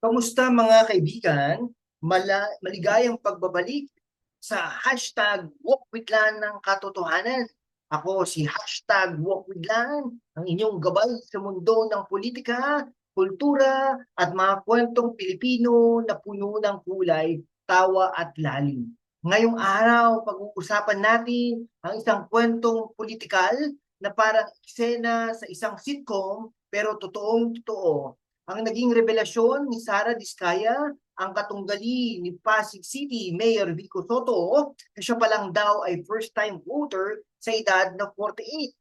Kamusta mga kaibigan? Mala maligayang pagbabalik sa hashtag Walkwithlan ng katotohanan. Ako si hashtag Walkwithlan, ang inyong gabay sa mundo ng politika, kultura at mga kwentong Pilipino na puno ng kulay, tawa at lalim. Ngayong araw, pag-uusapan natin ang isang kwentong politikal na parang eksena sa isang sitcom pero totoong totoo ang naging revelasyon ni Sara Diskaya, ang katunggali ni Pasig City Mayor Vico Soto, na siya pa lang daw ay first-time voter sa edad na 48.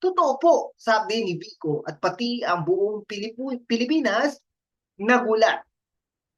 Totoo po, sabi ni Vico, at pati ang buong Pilipu- Pilipinas nagulat.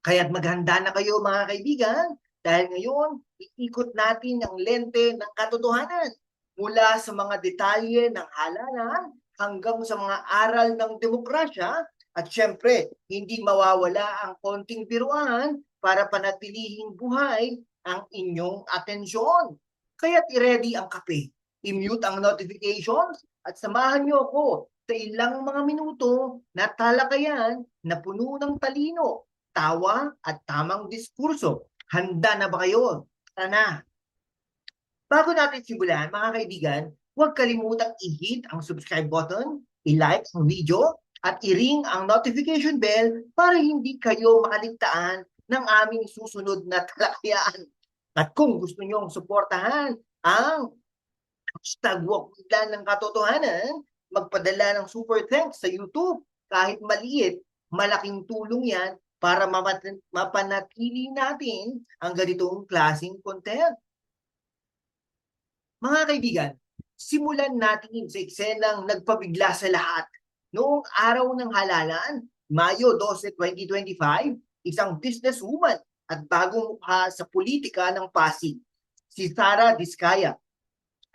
Kaya't maghanda na kayo mga kaibigan, dahil ngayon, iikot natin ang lente ng katotohanan mula sa mga detalye ng halalan hanggang sa mga aral ng demokrasya at syempre, hindi mawawala ang konting biruan para panatilihing buhay ang inyong atensyon. Kaya't i-ready ang kape, i-mute ang notifications at samahan niyo ako sa ilang mga minuto na talakayan na puno ng talino, tawa at tamang diskurso. Handa na ba kayo? Tara! Bago natin simulan, mga kaibigan, huwag kalimutang i-hit ang subscribe button, i-like ang video, at i-ring ang notification bell para hindi kayo makaligtaan ng aming susunod na talakayan. At kung gusto nyong suportahan ang hashtag Walkwithlan ng katotohanan, magpadala ng super thanks sa YouTube. Kahit maliit, malaking tulong yan para mapanatili natin ang ganitong klaseng content. Mga kaibigan, simulan natin sa eksenang nagpabigla sa lahat. Noong araw ng halalan, Mayo 12, 2025, isang businesswoman at bagong mukha sa politika ng Pasig, si Sara Diskaya,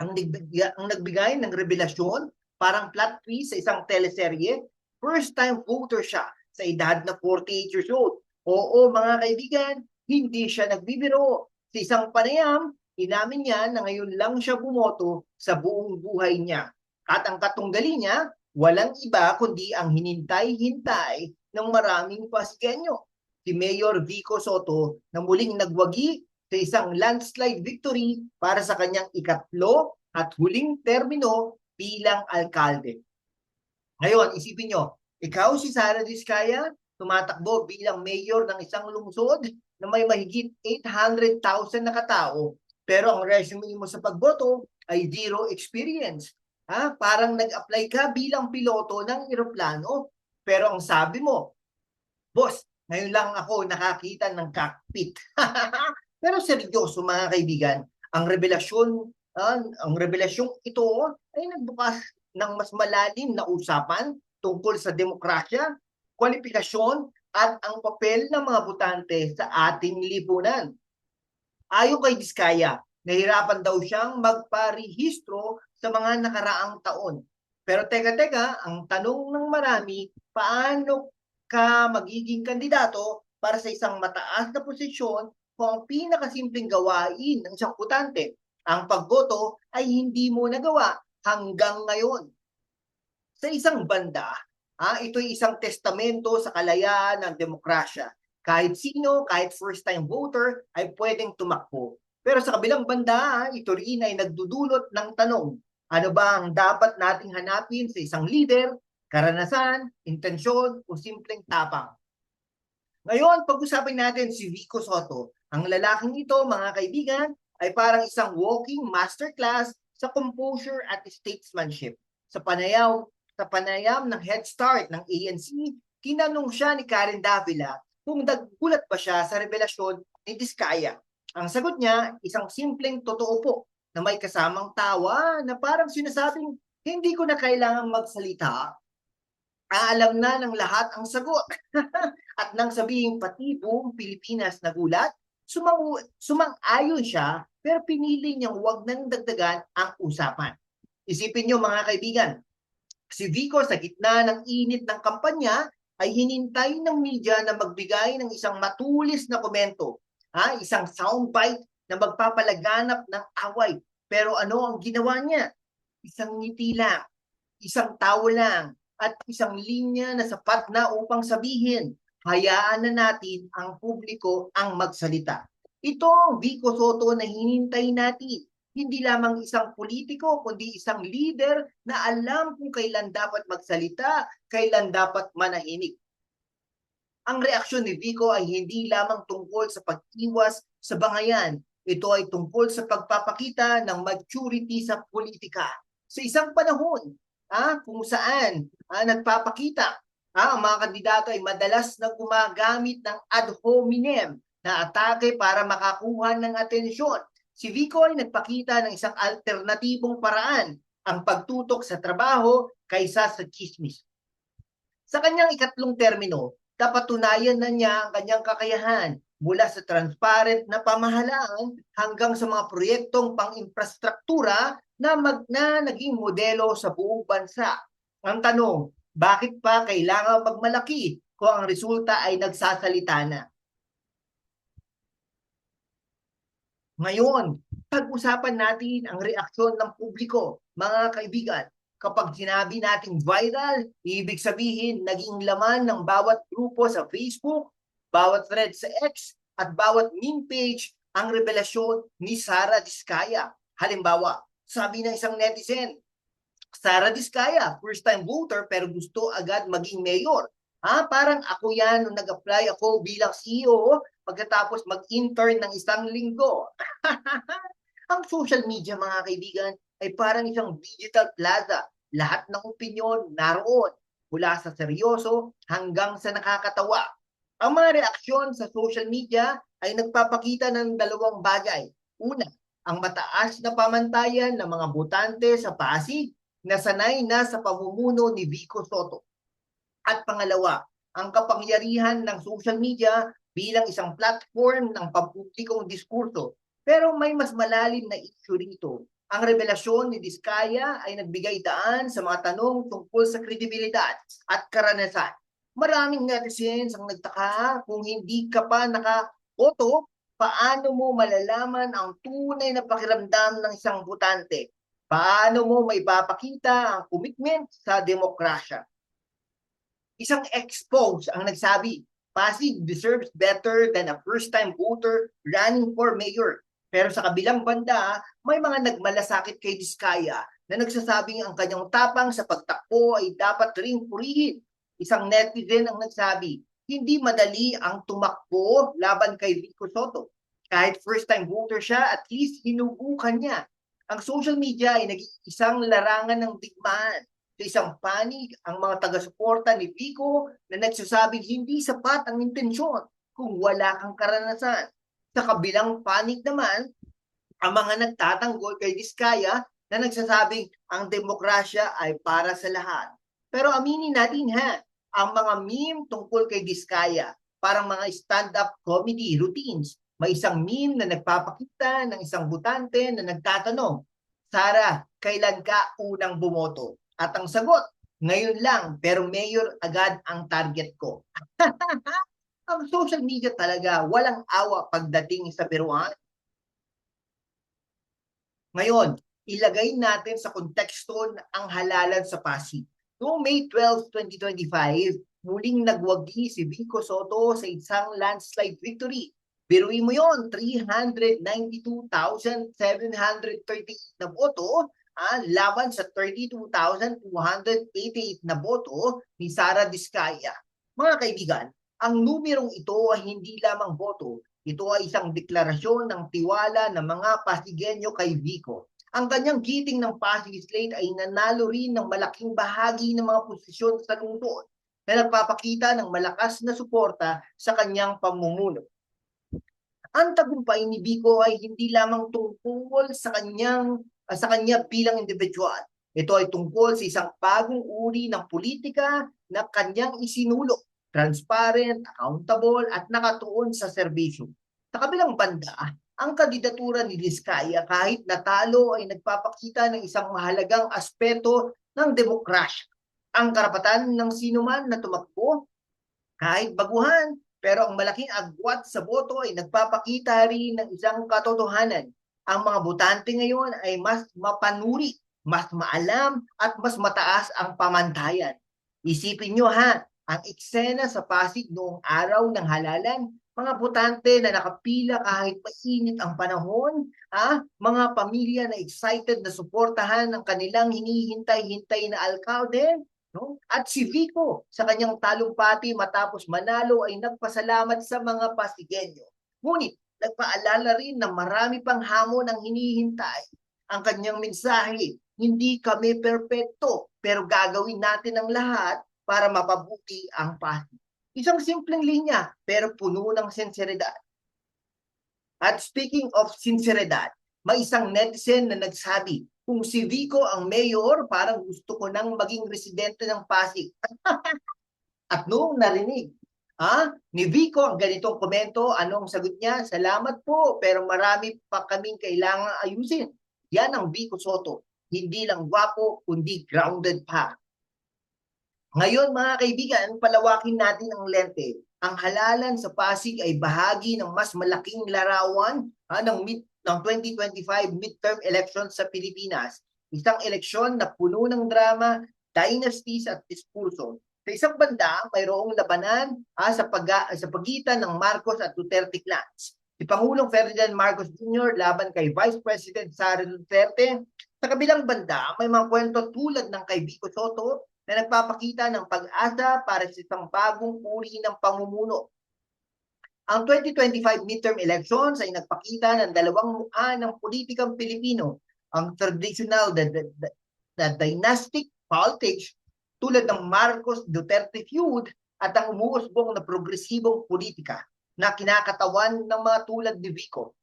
ang nagbigay, ang nagbigay ng revelasyon parang plot twist sa isang teleserye, first time voter siya sa edad na 48 years old. Oo mga kaibigan, hindi siya nagbibiro. Sa isang panayam, inamin niya na ngayon lang siya bumoto sa buong buhay niya. At ang katunggali niya, walang iba kundi ang hinintay-hintay ng maraming Pasgenyo. Si Mayor Vico Soto na muling nagwagi sa isang landslide victory para sa kanyang ikatlo at huling termino bilang alkalde. Ngayon, isipin nyo, ikaw si Sara Diskaya, tumatakbo bilang mayor ng isang lungsod na may mahigit 800,000 na katao, pero ang resume mo sa pagboto ay zero experience. Ha? Parang nag-apply ka bilang piloto ng eroplano, pero ang sabi mo, boss, ngayon lang ako nakakita ng cockpit. pero seryoso mga kaibigan, ang revelasyon, ah, ang revelasyong ito ay nagbukas ng mas malalim na usapan tungkol sa demokrasya, kwalifikasyon at ang papel ng mga botante sa ating lipunan. Ayon kay Diskaya, nahirapan daw siyang magparehistro sa mga nakaraang taon. Pero teka-teka, ang tanong ng marami, paano ka magiging kandidato para sa isang mataas na posisyon kung ang pinakasimpleng gawain ng isang botante, ang pagboto ay hindi mo nagawa hanggang ngayon. Sa isang banda, ah, ito ay isang testamento sa kalayaan ng demokrasya. Kahit sino, kahit first-time voter, ay pwedeng tumakbo. Pero sa kabilang banda, ito rin ay nagdudulot ng tanong, ano ba ang dapat nating hanapin sa isang leader, karanasan, intensyon, o simpleng tapang? Ngayon, pag-usapin natin si Vico Soto. Ang lalaking ito, mga kaibigan, ay parang isang walking masterclass sa composure at statesmanship. Sa panayaw, sa panayam ng Head Start ng ANC, kinanong siya ni Karen Davila kung naggulat ba siya sa revelasyon ni Diskaya. Ang sagot niya, isang simpleng totoo po na may kasamang tawa na parang sinasabing hindi ko na kailangang magsalita. Aalam na ng lahat ang sagot. At nang sabihin pati buong Pilipinas nagulat, sumang, sumang-ayon siya pero pinili niyang huwag nang dagdagan ang usapan. Isipin niyo mga kaibigan, si Vico sa gitna ng init ng kampanya ay hinintay ng media na magbigay ng isang matulis na komento, ha? isang soundbite na magpapalaganap ng away. Pero ano ang ginawa niya? Isang ngiti lang, isang tawa lang, at isang linya na sapat na upang sabihin, hayaan na natin ang publiko ang magsalita. Ito ang Vico Soto na hinintay natin. Hindi lamang isang politiko, kundi isang leader na alam kung kailan dapat magsalita, kailan dapat manahimik. Ang reaksyon ni Vico ay hindi lamang tungkol sa pag-iwas sa bangayan. Ito ay tungkol sa pagpapakita ng maturity sa politika. Sa isang panahon, ah, kung saan ah, nagpapakita ah, ang mga kandidato ay madalas na gumagamit ng ad hominem na atake para makakuha ng atensyon. Si Vico ay nagpakita ng isang alternatibong paraan, ang pagtutok sa trabaho kaysa sa chismis. Sa kanyang ikatlong termino, napatunayan na niya ang kanyang kakayahan mula sa transparent na pamahalaan hanggang sa mga proyektong pang-infrastruktura na, mag, na naging modelo sa buong bansa. Ang tanong, bakit pa kailangan magmalaki kung ang resulta ay nagsasalita na? Ngayon, pag-usapan natin ang reaksyon ng publiko, mga kaibigan. Kapag sinabi nating viral, ibig sabihin naging laman ng bawat grupo sa Facebook, bawat thread sa X, at bawat meme page ang revelasyon ni Sara Diskaya. Halimbawa, sabi ng isang netizen, Sara Diskaya, first time voter pero gusto agad maging mayor. Ha, parang ako yan nung nag-apply ako bilang CEO pagkatapos mag-intern ng isang linggo. Ang social media mga kaibigan ay parang isang digital plaza. Lahat ng opinyon naroon mula sa seryoso hanggang sa nakakatawa. Ang mga reaksyon sa social media ay nagpapakita ng dalawang bagay. Una, ang mataas na pamantayan ng mga botante sa Pasig na sanay na sa pamumuno ni Vico Soto. At pangalawa, ang kapangyarihan ng social media bilang isang platform ng pampublikong diskurso. Pero may mas malalim na issue rito. Ang revelasyon ni Diskaya ay nagbigay daan sa mga tanong tungkol sa kredibilidad at karanasan. Maraming netizens ang nagtaka kung hindi ka pa naka-auto, paano mo malalaman ang tunay na pakiramdam ng isang butante Paano mo may papakita ang commitment sa demokrasya? Isang expose ang nagsabi, Pasig deserves better than a first-time voter running for mayor. Pero sa kabilang banda, may mga nagmalasakit kay Diskaya na nagsasabing ang kanyang tapang sa pagtakbo ay dapat ring purihin. Isang netizen ang nagsabi, hindi madali ang tumakbo laban kay Vico Soto. Kahit first-time voter siya, at least hinubukan niya ang social media ay naging isang larangan ng digmaan. Sa isang panig, ang mga taga-suporta ni Vico na nagsasabing hindi sapat ang intensyon kung wala kang karanasan. Sa kabilang panig naman, ang mga nagtatanggol kay Diskaya na nagsasabing ang demokrasya ay para sa lahat. Pero aminin natin ha, ang mga meme tungkol kay Diskaya, parang mga stand-up comedy routines may isang meme na nagpapakita ng isang butante na nagtatanong, Sara, kailan ka unang bumoto? At ang sagot, ngayon lang, pero mayor agad ang target ko. ang social media talaga, walang awa pagdating sa biruan. Ngayon, ilagay natin sa konteksto ang halalan sa Pasig. Noong May 12, 2025, muling nagwagi si Vico Soto sa isang landslide victory Biruin mo yon 392,738 na boto ah, laban sa 32,288 na boto ni Sara Diskaya. Mga kaibigan, ang numerong ito ay hindi lamang boto, ito ay isang deklarasyon ng tiwala ng mga Pasigenyo kay Vico. Ang kanyang giting ng Pasig Slate ay nanalo rin ng malaking bahagi ng mga posisyon sa lungsod na nagpapakita ng malakas na suporta sa kanyang pamumuno. Ang tagumpay ni Biko ay hindi lamang tungkol sa kanyang uh, sa kanya bilang individual. Ito ay tungkol sa isang bagong uri ng politika na kanyang isinulo, transparent, accountable at nakatuon sa serbisyo. Sa kabilang banda, ang kandidatura ni Diskaya kahit natalo ay nagpapakita ng isang mahalagang aspeto ng demokrasya. Ang karapatan ng sinuman na tumakbo, kahit baguhan, pero ang malaking agwat sa boto ay nagpapakita rin ng isang katotohanan. Ang mga botante ngayon ay mas mapanuri, mas maalam at mas mataas ang pamantayan. Isipin nyo ha, ang eksena sa Pasig noong araw ng halalan, mga botante na nakapila kahit mainit ang panahon, ah, mga pamilya na excited na suportahan ang kanilang hinihintay-hintay na alkalde, no? At si Vico sa kanyang talumpati matapos manalo ay nagpasalamat sa mga Pasigueño. Ngunit nagpaalala rin na marami pang hamon ang hinihintay. Ang kanyang mensahe, hindi kami perpekto, pero gagawin natin ang lahat para mapabuti ang Pasig. Isang simpleng linya, pero puno ng sinseridad. At speaking of sinseridad, may isang netizen na nagsabi, kung si Vico ang mayor, parang gusto ko nang maging residente ng Pasig. At noong narinig ah, ni Vico ang ganitong komento, anong sagot niya? Salamat po, pero marami pa kaming kailangan ayusin. Yan ang Vico Soto. Hindi lang gwapo, kundi grounded pa. Ngayon mga kaibigan, palawakin natin ang lente. Ang halalan sa Pasig ay bahagi ng mas malaking larawan ah, ng, mid, ng 2025 midterm elections sa Pilipinas. Isang eleksyon na puno ng drama, dynasties at diskurso. Sa isang banda, mayroong labanan ah, sa, pag, sa pagitan ng Marcos at Duterte clans. Si Pangulong Ferdinand Marcos Jr. laban kay Vice President Sara Duterte. Sa kabilang banda, may mga kwento tulad ng kay Vico Soto na nagpapakita ng pag-asa para sa isang bagong uri ng pamumuno. Ang 2025 midterm elections ay nagpakita ng dalawang mukha ng politikang Pilipino, ang traditional the, the, the, dynastic politics tulad ng Marcos Duterte feud at ang umuusbong na progresibong politika na kinakatawan ng mga tulad ni Vico.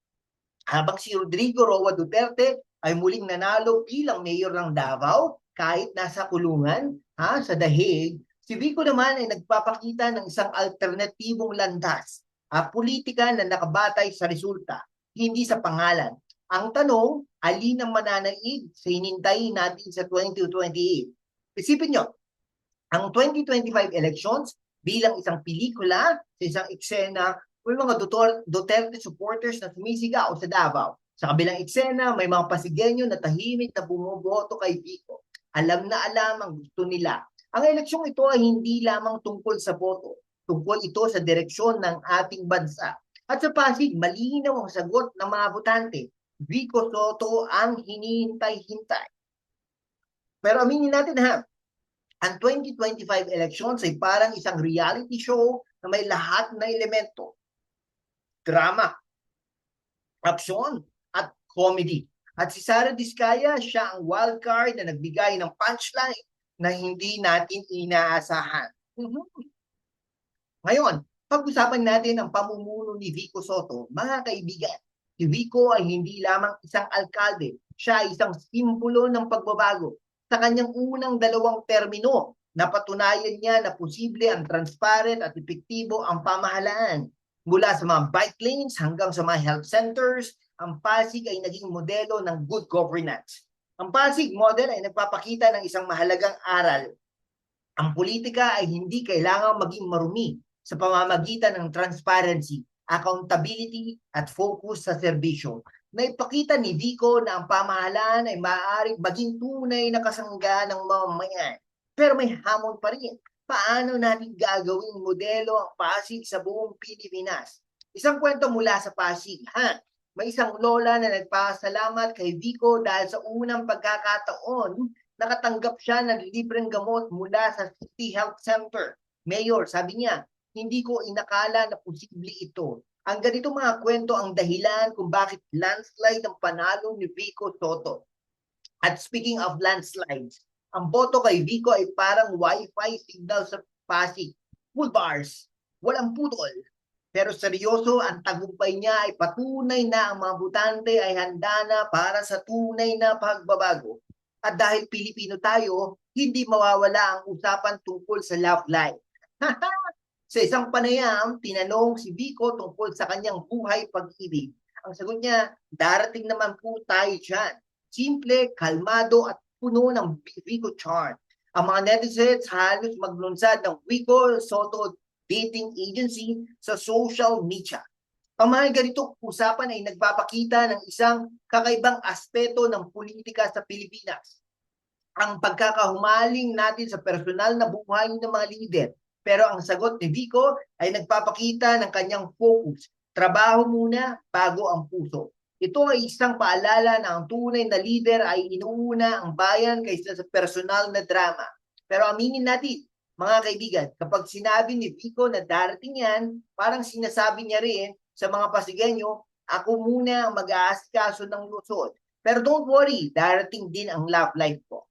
Habang si Rodrigo Roa Duterte ay muling nanalo bilang mayor ng Davao kahit nasa kulungan ha, sa Dahig, si Vico naman ay nagpapakita ng isang alternatibong landas, a politika na nakabatay sa resulta, hindi sa pangalan. Ang tanong, alin ang mananaig sa hinintay natin sa 2028? Isipin nyo, ang 2025 elections bilang isang pelikula sa isang eksena may mga Duterte supporters na sumisigaw sa Davao. Sa kabilang eksena, may mga Pasigueño na tahimik na bumoboto kay Vico. Alam na alam ang gusto nila. Ang eleksyong ito ay hindi lamang tungkol sa boto. Tungkol ito sa direksyon ng ating bansa. At sa Pasig, malinaw ang sagot ng mga botante. Vico Soto ang hinihintay-hintay. Pero aminin natin ha, ang 2025 elections ay parang isang reality show na may lahat na elemento. Drama, aksyon, at comedy. At si Sara Diskaya, siya ang wild card na nagbigay ng punchline na hindi natin inaasahan. Mhm. Ngayon, pag-usapan natin ang pamumuno ni Vico Soto. Mga kaibigan, si Vico ay hindi lamang isang alkalde. Siya ay isang simbolo ng pagbabago. Sa kanyang unang dalawang termino, napatunayan niya na posible ang transparent at epektibo ang pamahalaan. Mula sa mga bike lanes hanggang sa mga health centers, ang Pasig ay naging modelo ng good governance. Ang Pasig model ay nagpapakita ng isang mahalagang aral. Ang politika ay hindi kailangang maging marumi sa pamamagitan ng transparency, accountability at focus sa serbisyo. Naipakita ni Vico na ang pamahalaan ay maaaring maging tunay na kasangga ng mamamayan. Pero may hamon pa rin. Paano natin gagawing modelo ang Pasig sa buong Pilipinas? Isang kwento mula sa Pasig. Ha? May isang lola na nagpasalamat kay Vico dahil sa unang pagkakataon, nakatanggap siya ng libreng gamot mula sa City Health Center. Mayor, sabi niya, hindi ko inakala na posible ito. Ang ganito mga kwento ang dahilan kung bakit landslide ang panalo ni Vico Soto. At speaking of landslides, ang boto kay Vico ay parang wifi signal sa Pasig. Full bars, walang putol, pero seryoso, ang tagumpay niya ay patunay na ang mga butante ay handa na para sa tunay na pagbabago. At dahil Pilipino tayo, hindi mawawala ang usapan tungkol sa love life. sa isang panayam, tinanong si Vico tungkol sa kanyang buhay pag-ibig. Ang sagot niya, darating naman po tayo dyan. Simple, kalmado at puno ng Vico charm. Ang mga netizens halos maglunsad ng Vico Soto dating agency sa social media. Ang mga ganitong usapan ay nagpapakita ng isang kakaibang aspeto ng politika sa Pilipinas. Ang pagkakahumaling natin sa personal na buhay ng mga lider. Pero ang sagot ni Vico ay nagpapakita ng kanyang focus. Trabaho muna bago ang puso. Ito ay isang paalala na ang tunay na leader ay inuuna ang bayan kaysa sa personal na drama. Pero aminin natin, mga kaibigan, kapag sinabi ni Vico na darating yan, parang sinasabi niya rin sa mga Pasigueño, ako muna ang mag-aasikaso ng Luzon. Pero don't worry, darating din ang love life ko.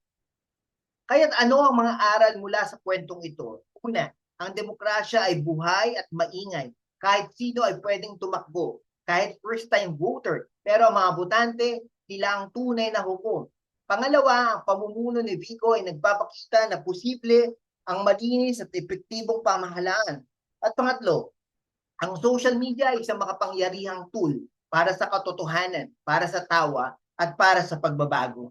Kaya't ano ang mga aral mula sa kwentong ito? Una, ang demokrasya ay buhay at maingay. Kahit sino ay pwedeng tumakbo. Kahit first-time voter. Pero ang mga botante, sila ang tunay na hukom. Pangalawa, ang pamumuno ni Vico ay nagpapakita na posible ang malinis at epektibong pamahalaan. At pangatlo, ang social media ay isang makapangyarihang tool para sa katotohanan, para sa tawa, at para sa pagbabago.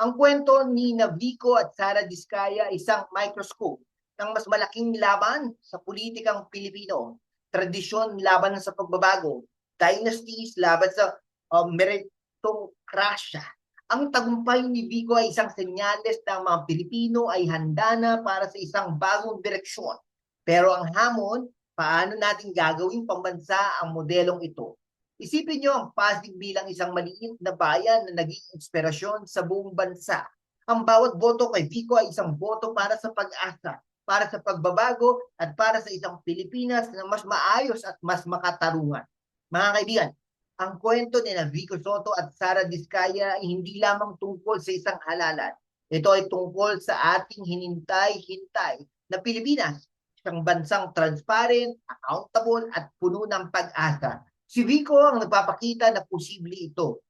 Ang kwento ni Navico at Sara Diskaya ay isang microscope ng mas malaking laban sa politikang Pilipino. Tradisyon laban sa pagbabago, dynasties laban sa um, meritocracia. Ang tagumpay ni Vico ay isang senyales na mga Pilipino ay handa na para sa isang bagong direksyon. Pero ang hamon, paano natin gagawing pambansa ang modelong ito? Isipin nyo ang Pasig bilang isang maliit na bayan na naging inspirasyon sa buong bansa. Ang bawat boto kay Vico ay isang boto para sa pag-asa, para sa pagbabago, at para sa isang Pilipinas na mas maayos at mas makatarungan. Mga kaibigan, ang kwento ni na Vico Soto at Sara Diskaya ay hindi lamang tungkol sa isang halalan. Ito ay tungkol sa ating hinintay-hintay na Pilipinas, isang bansang transparent, accountable, at puno ng pag-asa. Si Vico ang nagpapakita na posible ito.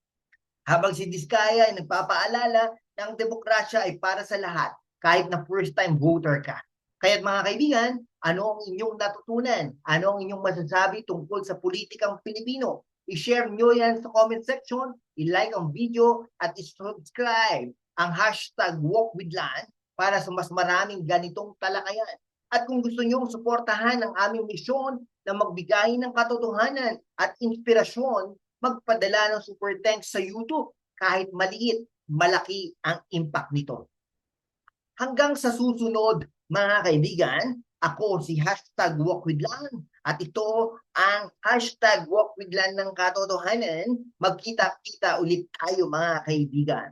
Habang si Diskaya ay nagpapaalala na ang demokrasya ay para sa lahat, kahit na first-time voter ka. Kaya't mga kaibigan, ano ang inyong natutunan? Ano ang inyong masasabi tungkol sa politikang Pilipino? I-share nyo yan sa comment section, i-like ang video, at i-subscribe ang hashtag WalkWithLand para sa mas maraming ganitong talakayan. At kung gusto nyo suportahan ang aming misyon na magbigay ng katotohanan at inspirasyon, magpadala ng super thanks sa YouTube kahit maliit, malaki ang impact nito. Hanggang sa susunod, mga kaibigan, ako si hashtag walkwithlan at ito ang hashtag walkwithlan ng katotohanan. Magkita-kita ulit tayo mga kaibigan.